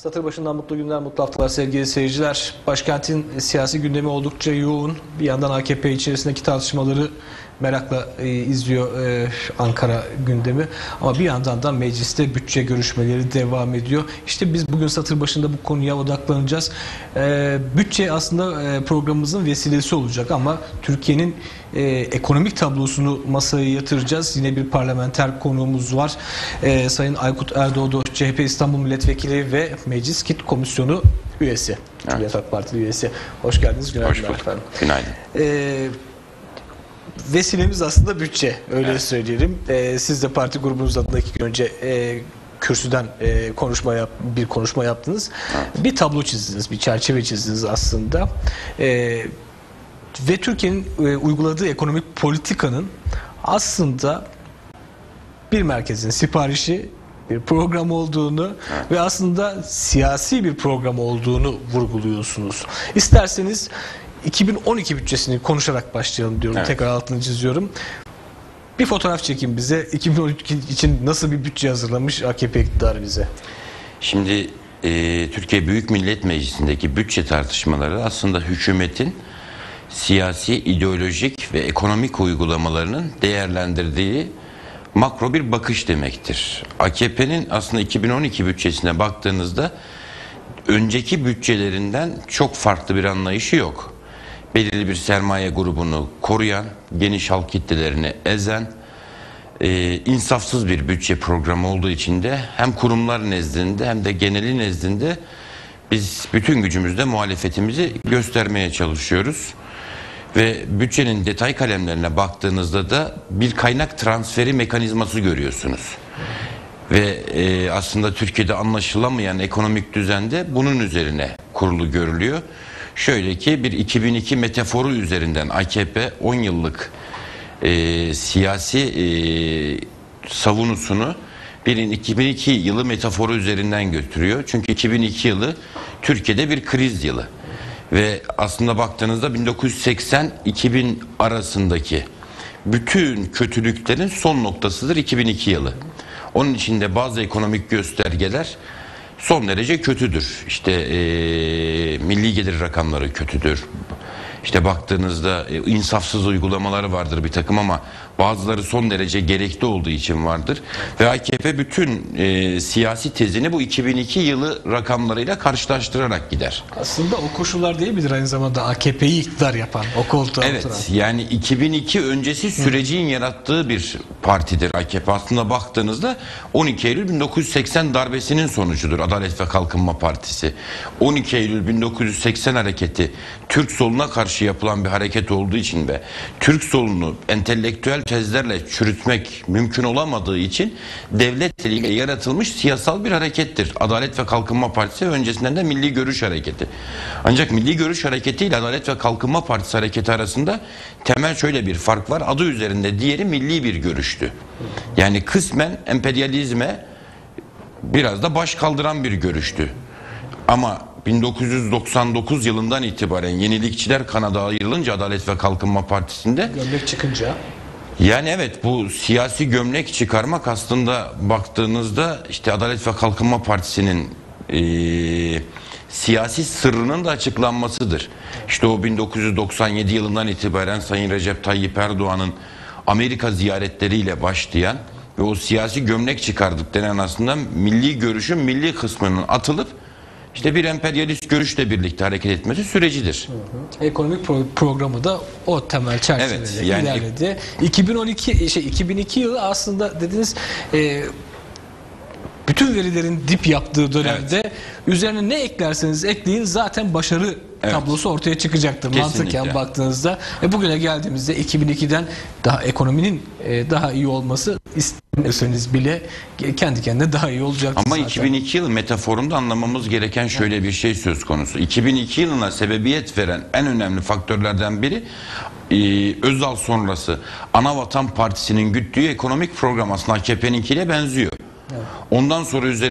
Satır başından mutlu günler, mutlu haftalar sevgili seyirciler. Başkentin siyasi gündemi oldukça yoğun. Bir yandan AKP içerisindeki tartışmaları merakla e, izliyor e, Ankara gündemi. Ama bir yandan da mecliste bütçe görüşmeleri devam ediyor. İşte biz bugün satır başında bu konuya odaklanacağız. E, bütçe aslında e, programımızın vesilesi olacak ama Türkiye'nin e, ekonomik tablosunu masaya yatıracağız. Yine bir parlamenter konuğumuz var. E, Sayın Aykut Erdoğdu, CHP İstanbul Milletvekili ve Meclis Kit Komisyonu üyesi. Cumhuriyet Halk Partili üyesi. Hoş geldiniz. Günaydın Hoş bulduk. efendim. Günaydın. E, vesilemiz aslında bütçe. Öyle söyleyelim. E, siz de parti grubunuz adına iki gün önce e, kürsüden e, konuşma yap, bir konuşma yaptınız. Bir tablo çizdiniz, bir çerçeve çizdiniz aslında. E, ve Türkiye'nin e, uyguladığı ekonomik politikanın aslında bir merkezin siparişi bir program olduğunu ve aslında siyasi bir program olduğunu vurguluyorsunuz. İsterseniz 2012 bütçesini konuşarak başlayalım diyorum. Evet. Tekrar altını çiziyorum. Bir fotoğraf çekin bize. 2012 için nasıl bir bütçe hazırlamış AKP iktidarı bize? Şimdi e, Türkiye Büyük Millet Meclisi'ndeki bütçe tartışmaları aslında hükümetin siyasi, ideolojik ve ekonomik uygulamalarının değerlendirdiği makro bir bakış demektir. AKP'nin aslında 2012 bütçesine baktığınızda önceki bütçelerinden çok farklı bir anlayışı yok. Belirli bir sermaye grubunu koruyan, geniş halk kitlelerini ezen, e, insafsız bir bütçe programı olduğu için de hem kurumlar nezdinde hem de geneli nezdinde biz bütün gücümüzle muhalefetimizi göstermeye çalışıyoruz. Ve bütçenin detay kalemlerine baktığınızda da bir kaynak transferi mekanizması görüyorsunuz. Ve e, aslında Türkiye'de anlaşılamayan ekonomik düzende bunun üzerine kurulu görülüyor. Şöyle ki bir 2002 metaforu üzerinden AKP 10 yıllık e, siyasi e, savunusunu birin 2002 yılı metaforu üzerinden götürüyor. Çünkü 2002 yılı Türkiye'de bir kriz yılı. Ve aslında baktığınızda 1980-2000 arasındaki bütün kötülüklerin son noktasıdır 2002 yılı. Onun içinde bazı ekonomik göstergeler son derece kötüdür. İşte eee, milli gelir rakamları kötüdür. İşte baktığınızda e, insafsız uygulamaları vardır bir takım ama bazıları son derece gerekli olduğu için vardır. Ve AKP bütün e, siyasi tezini bu 2002 yılı rakamlarıyla karşılaştırarak gider. Aslında o koşullar değil midir aynı zamanda AKP'yi iktidar yapan, o koltuğa Evet oturan? yani 2002 öncesi sürecin yarattığı bir partidir AKP. Aslında baktığınızda 12 Eylül 1980 darbesinin sonucudur Adalet ve Kalkınma Partisi. 12 Eylül 1980 hareketi Türk soluna karşı yapılan bir hareket olduğu için ve Türk solunu entelektüel tezlerle çürütmek mümkün olamadığı için devlet eliyle yaratılmış siyasal bir harekettir. Adalet ve Kalkınma Partisi öncesinden de Milli Görüş Hareketi. Ancak Milli Görüş Hareketi ile Adalet ve Kalkınma Partisi hareketi arasında temel şöyle bir fark var. Adı üzerinde diğeri milli bir görüştü. Yani kısmen emperyalizme biraz da baş kaldıran bir görüştü. Ama 1999 yılından itibaren yenilikçiler kanada ayrılınca Adalet ve Kalkınma Partisi'nde Gömlek çıkınca yani evet bu siyasi gömlek çıkarmak aslında baktığınızda işte Adalet ve Kalkınma Partisi'nin eee, siyasi sırrının da açıklanmasıdır. İşte o 1997 yılından itibaren Sayın Recep Tayyip Erdoğan'ın Amerika ziyaretleriyle başlayan ve o siyasi gömlek çıkardık denen aslında milli görüşün milli kısmının atılıp işte bir emperyalist görüşle birlikte hareket etmesi sürecidir. ekonomik pro- programı da o temel çerçevede Evet, yani- ilerledi. 2012 şey 2002 yılı aslında dediniz e, bütün verilerin dip yaptığı dönemde üzerine ne eklerseniz ekleyin zaten başarı Evet. tablosu ortaya çıkacaktır Kesinlikle. mantıken baktığınızda. Ve bugüne geldiğimizde 2002'den daha ekonominin e, daha iyi olması istemeseniz bile kendi kendine daha iyi olacaktır Ama zaten. 2002 yılı metaforunda anlamamız gereken şöyle bir şey söz konusu. 2002 yılına sebebiyet veren en önemli faktörlerden biri e, Özal sonrası Anavatan Partisi'nin güttüğü ekonomik program aslında AKP'ninkiyle benziyor. Ondan sonra üzerine